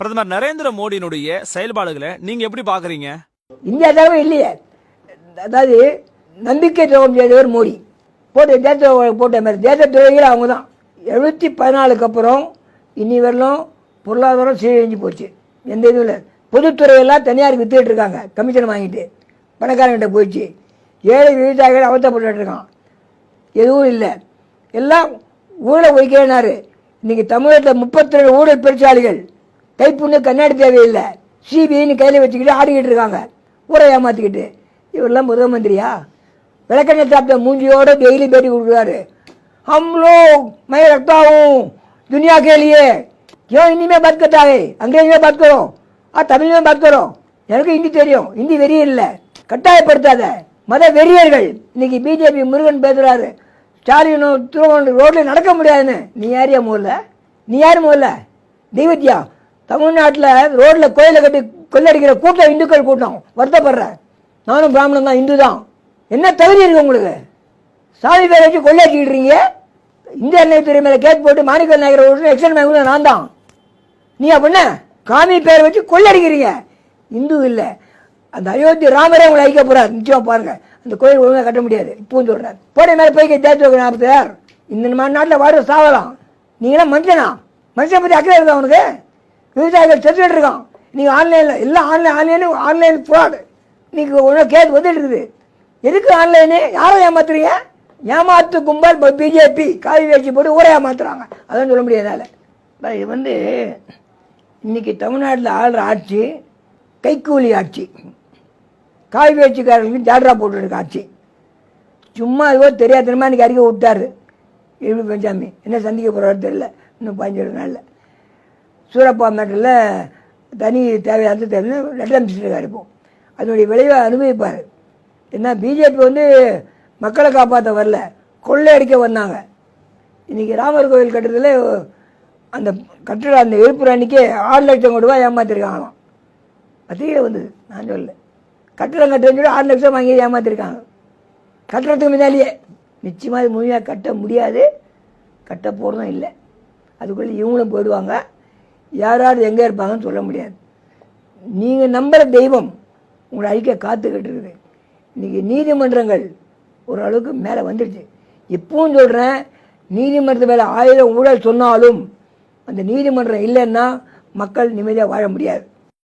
பிரதமர் நரேந்திர மோடியினுடைய செயல்பாடுகளை நீங்க எப்படி பாக்குறீங்க? இந்தியா தவிர இல்லையே. அதாவது நம்பிக்கை துரோகம் செய்தவர் மோடி. போட்டு தேச போட்ட மாதிரி. தேச துரோகிகள் அவங்க தான் எழுபத்தி பதினாலுக்கு அப்புறம் இனி வரலும் பொருளாதாரம் சீரழிஞ்சு போச்சு. எந்த இதுவும் இல்லை. பொதுத்துறையெல்லாம் தனியாருக்கு வித்துட்டு இருக்காங்க. கமிஷன் வாங்கிட்டு. பணக்காரங்கிட்ட போயிடுச்சு. ஏழை விவசாயிகள் அவத்தப்பட்டு இருக்கான். எதுவும் இல்லை. எல்லாம் ஊழலை ஒழிக்கிறனாரு இன்றைக்கி தமிழகத்தில் முப்பத்தி ரெண்டு ஊழல் பெருச்சாளிகள் டைப்புன்னு கண்ணாடி தேவையில்லை. சிபிஐன்னு கையில் வச்சுக்கிட்டு ஆடிக்கிட்டு இருக்காங்க. ஊரை ஏமாற்றிக்கிட்டு இவரெல்லாம் முதலமந்திரியா விளக்கெண்ணெய் சாப்பிட்ட மூஞ்சியோடு டெய்லி பேட்டி கொடுக்குறாரு. அம்ளோ மை ரத்தாவும். दुनिया के लिए क्यों हिंदी में बात करता है अंग्रेजी में बात करो எனக்கு ஹிந்தி தெரியும். ஹிந்தி வெறிய இல்லை. கட்டாயப்படுத்தாத. மத வெறியர்கள். இன்னைக்கு பிஜேபி முருகன் பேசுகிறாரு ஸ்டாலினும் திருவண்ணு ரோட்டில் நடக்க முடியாதுன்னு. நீ யார் முதல்ல நீ யார் முதல்ல தெய்வத்தியா? தமிழ்நாட்டில் ரோட்டில் கோயிலை கட்டி கொள்ளடிக்கிற கூட்டம் இந்துக்கள் கூட்டம். வருத்தப்படுற. நானும் பிராமணன் தான் இந்து தான் என்ன தகுதி இருக்கு உங்களுக்கு? சாமி பேரை வச்சு கொள்ளையடிக்கிட்டு இந்திய எண்ணெய் துறை மேலே கேஸ் போட்டு மாணிக்க நாயகர் ஒரு எக்ஸன் மேங்க நான் தான். நீ அப்படின்னா காமி பேரை வச்சு கொள்ளடிக்கிறீங்க? இந்து இல்லை. அந்த அயோத்தி ராமரே உங்களை ஐக்க போகிறார் நிச்சயம் பாருங்கள் அந்த கோயில் ஒழுங்காக கட்ட முடியாது. இப்போவும் சொல்கிறார் போட மேலே போய் தேர்த்து நாற்பத்தார் இந்த மாதிரி நாட்டில் வாடகை சாவலாம். நீங்களாம் மனுஷனா? மனுஷனை பற்றி அக்கறை இருக்கா உனக்கு? விவசாயிகள் செத்துக்கிட்டு இருக்கான் நீங்கள் ஆன்லைனில் எல்லாம் ஆன்லைன் ஆன்லைனு ஆன்லைன் ஃப்ராடு நீங்கள் ஒன்றும் கேஸ் வந்துட்டு இருக்குது. எதுக்கு ஆன்லைனு யாரை ஏமாத்துறீங்க? ஏமாத்து கும்பல் பிஜேபி காவி வேட்சி போட்டு ஊரை ஏமாத்துறாங்க. அதான் சொல்ல முடியாதால இது வந்து இன்றைக்கி தமிழ்நாட்டில் ஆளுற ஆட்சி கைக்கூலி ஆட்சி. காவி வேட்சிக்காரர்களுக்கு ஜாட்ரா போட்டுருக்க ஆட்சி. சும்மா அதுவோ தெரியாதனமா இன்றைக்கி அறிக்கை விட்டார். எப்படி பஞ்சாமி. என்ன சந்திக்க போகிறாரு தெரியல. இன்னும் பதினஞ்சு நாளில். சூரப்பா மேட்டரில் தனி தேவையான தேவைன்னு லெட்டர் அமைச்சிருக்காரு இப்போ. அதனுடைய விளைவை அனுபவிப்பார். ஏன்னா பிஜேபி வந்து மக்களை காப்பாற்ற வரல கொள்ளை அடிக்க வந்தாங்க. இன்றைக்கி ராமர் கோவில் கட்டுறதுல அந்த கட்டிட அந்த எழுப்புற அன்றைக்கி ஆறு லட்சம் கோடி ரூபாய் ஏமாற்றிருக்காங்களாம் பத்திரிகை வந்தது நான் சொல்லல. கட்டடம் கட்டுறதுன்னு சொல்லி ஆறு லட்சம் வாங்கி ஏமாற்றிருக்காங்க கட்டுறதுக்கு முன்னாலேயே நிச்சயமாக இது முழுமையாக கட்ட முடியாது. கட்ட போகிறதும் இல்லை. அதுக்குள்ளே இவங்களும் போயிடுவாங்க. யார் யார் எங்கே இருப்பாங்கன்னு சொல்ல முடியாது. நீங்கள் நம்புகிற தெய்வம் உங்களை அழிக்க காத்துக்கிட்டு இருக்குது. இன்றைக்கி நீதிமன்றங்கள் ஓரளவுக்கு மேலே வந்துடுச்சு இப்பவும் சொல்கிறேன் நீதிமன்றத்து மேலே ஆயிரம் ஊழல் சொன்னாலும் அந்த நீதிமன்றம் இல்லைன்னா மக்கள் நிம்மதியாக வாழ முடியாது.